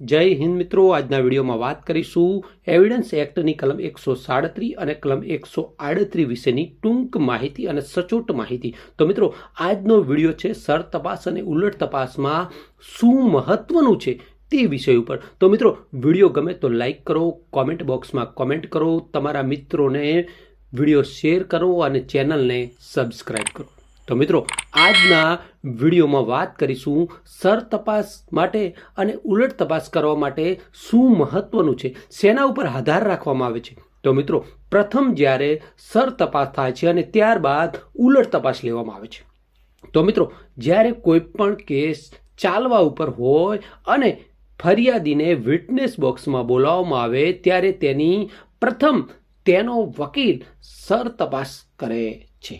જય હિન્દ મિત્રો, આજના વિડીયોમાં વાત કરીશું એવિડન્સ એક્ટની કલમ એકસો સાડત્રીસ અને કલમ એકસો આડત્રીસ વિશેની ટૂંક માહિતી અને સચોટ માહિતી. તો મિત્રો, આજનો વીડિયો છે સર તપાસ અને ઉલટ તપાસમાં શું મહત્વનું છે તે વિષય ઉપર. તો મિત્રો, વીડિયો ગમે તો લાઈક કરો, કોમેન્ટ બોક્સમાં કોમેન્ટ કરો, તમારા મિત્રોને વીડિયો શેર કરો અને ચેનલને સબસ્ક્રાઈબ કરો. તો મિત્રો આજના વિડીયોમાં વાત કરીશું સર તપાસ માટે અને ઉલટ તપાસ કરવા માટે શું મહત્વનું છે, શેના ઉપર આધાર રાખવામાં આવે છે. તો મિત્રો, પ્રથમ જ્યારે સર તપાસ થાય છે અને ત્યારબાદ ઉલટ તપાસ લેવામાં આવે છે. તો મિત્રો, જ્યારે કોઈ પણ કેસ ચાલવા ઉપર હોય અને ફરિયાદીને વિટનેસ બોક્સમાં બોલાવવામાં આવે, ત્યારે તેની પ્રથમ તેનો વકીલ સર તપાસ કરે છે.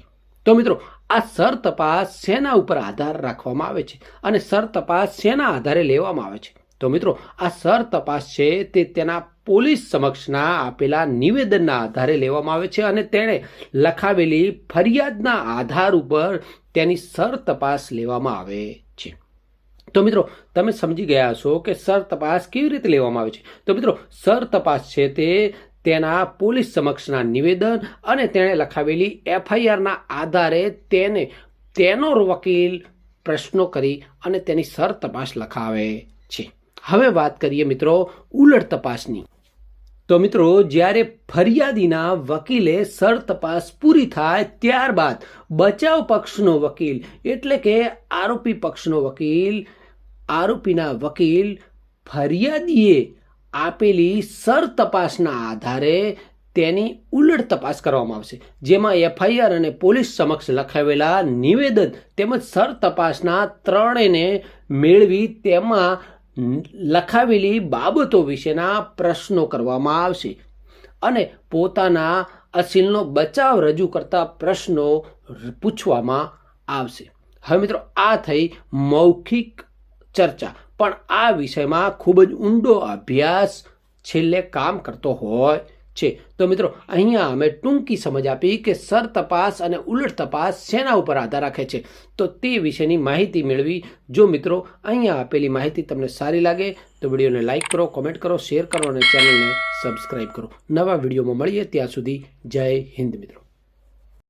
તો મિત્રો આ સર તપાસ શેના ઉપર આધાર રાખવામાં આવે છે અને સર તપાસ શેના આધારે લેવામાં આવે છે. તો મિત્રો, આ સર તપાસ છે તે તેના પોલીસ સમક્ષના આપેલા નિવેદનના આધારે લેવામાં આવે છે અને તેણે લખાવેલી ફરિયાદના આધાર ઉપર તેની સર તપાસ લેવામાં આવે છે. તો મિત્રો, તમે સમજી ગયા હશો કે સર તપાસ કેવી રીતે લેવામાં આવે છે? તો મિત્રો, સર તપાસ છે તે તેના પોલીસ સમક્ષના નિવેદન અને તેણે લખાવેલી એફઆઈઆરના આધારે તેને, તેનો વકીલ પ્રશ્નો કરી અને તેની સર તપાસ લખાવે છે. હવે વાત કરીએ મિત્રો ઉલટ તપાસની. તો મિત્રો, જ્યારે ફરિયાદીના વકીલે સર તપાસ પૂરી થાય ત્યારબાદ બચાવ પક્ષનો વકીલ, એટલે કે આરોપી પક્ષનો વકીલ, આરોપીના વકીલ ફરિયાદીએ આપેલી સર તપાસના આધારે તેની ઉલટ તપાસ કરવામાં આવશે. જેમાં એફઆઈઆર અને પોલીસ સમક્ષ લખાવેલા નિવેદન તેમજ સર તપાસના ત્રણેયને મેળવી તેમાં લખાવેલી બાબતો વિશેના પ્રશ્નો કરવામાં આવશે. અને પોતાના અસીલનો બચાવ રજૂ કરતા પ્રશ્નો પૂછવામાં આવશે. હવે મિત્રો, આ થઈ મૌખિક ચર્ચા. પણ આ વિષયમાં ખૂબ જ ઊંડો અભ્યાસ છેલ્લે કામ કરતો હોય છે. તો મિત્રો, અહીંયા અમે ટૂંકી સમજ આપી કે સર તપાસ અને ઉલટ તપાસ શેના ઉપર આધાર રાખે છે. તો તે વિશેની માહિતી મેળવી. જો મિત્રો, અહીંયા આપેલી માહિતી તમને સારી લાગે, તો વિડીયોને લાઇક કરો, કોમેન્ટ કરો, શેર કરો અને ચેનલને સબસ્ક્રાઈબ કરો. નવા વિડીયોમાં મળીએ ત્યાં સુધી જય હિન્દ મિત્રો.